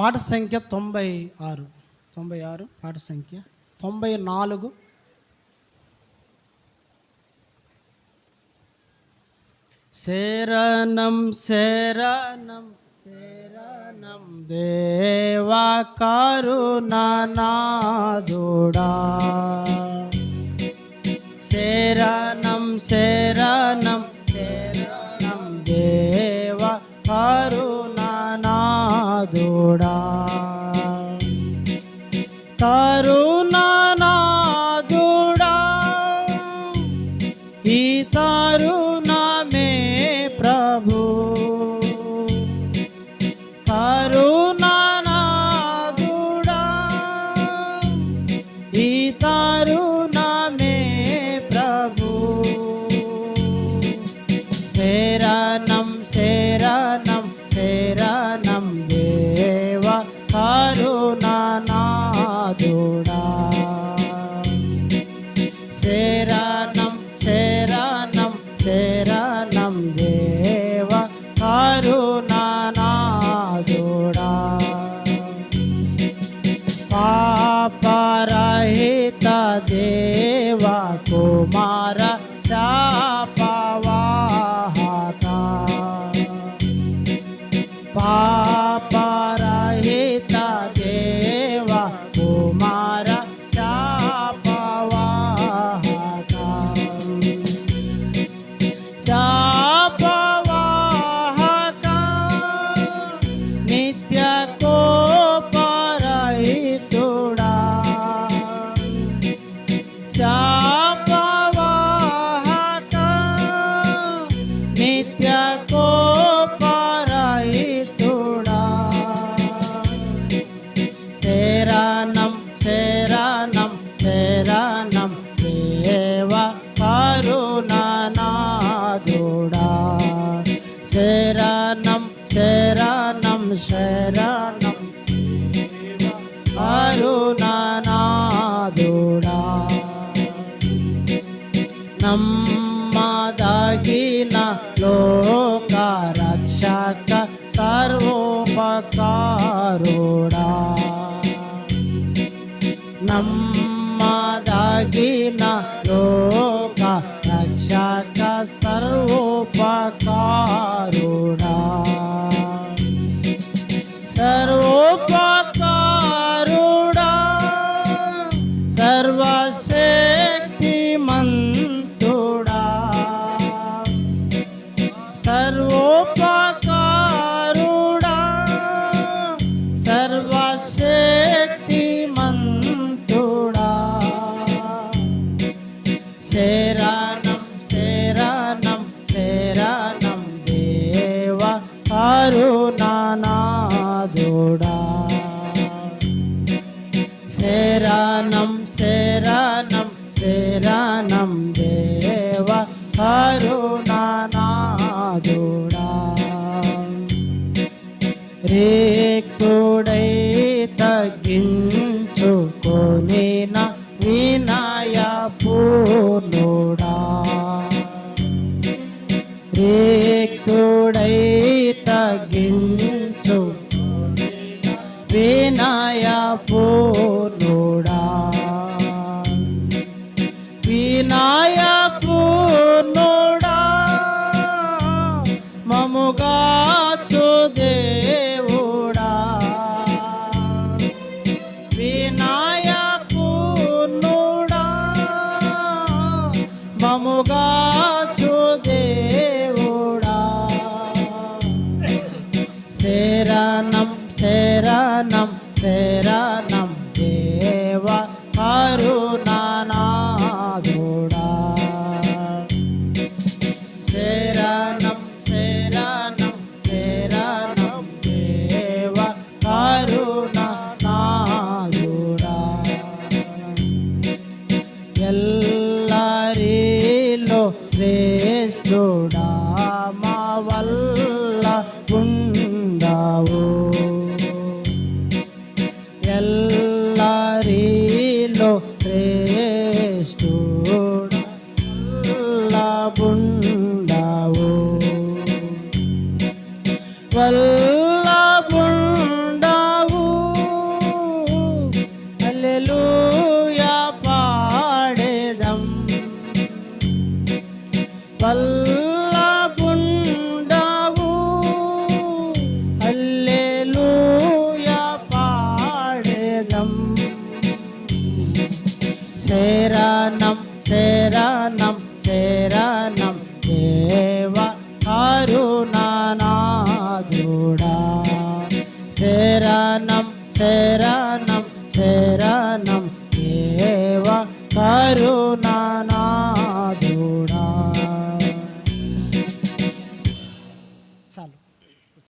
పాట సంఖ్య తొంభై ఆరు. తొంభై ఆరు పాట సంఖ్య తొంభై నాలుగు. శరణం శరణం శరణం దేవా కరుణనాదుడా శరణం శరణం కరుణానాదుడా కరుణానాదుడా కరుణానాదుడా శరణం శరణం శరణం కరుణానాదుడా నమ్మదగిన లోక రక్షక సర్వోపకారుడా కరుణానాదుడా శరణం శరణం శరణం దేవ కరుణానాదుడా రేకుడై తగ్గించుకొని వినయ పూర్ణుడా. రే వినయ పూర్ణుడా వినయ పూర్ణుడా మముగా దేవుడా వినయ పూర్ణుడా మముగా దేవుడా శ్రేష్ఠుడా మా వల్ల ఉండావు. ఎల్లరిలో శ్రేష్ఠుడా శరణం శరణం దేవ కరుణానాదుడా శరణం శరణం శరణం దేవ కరుణా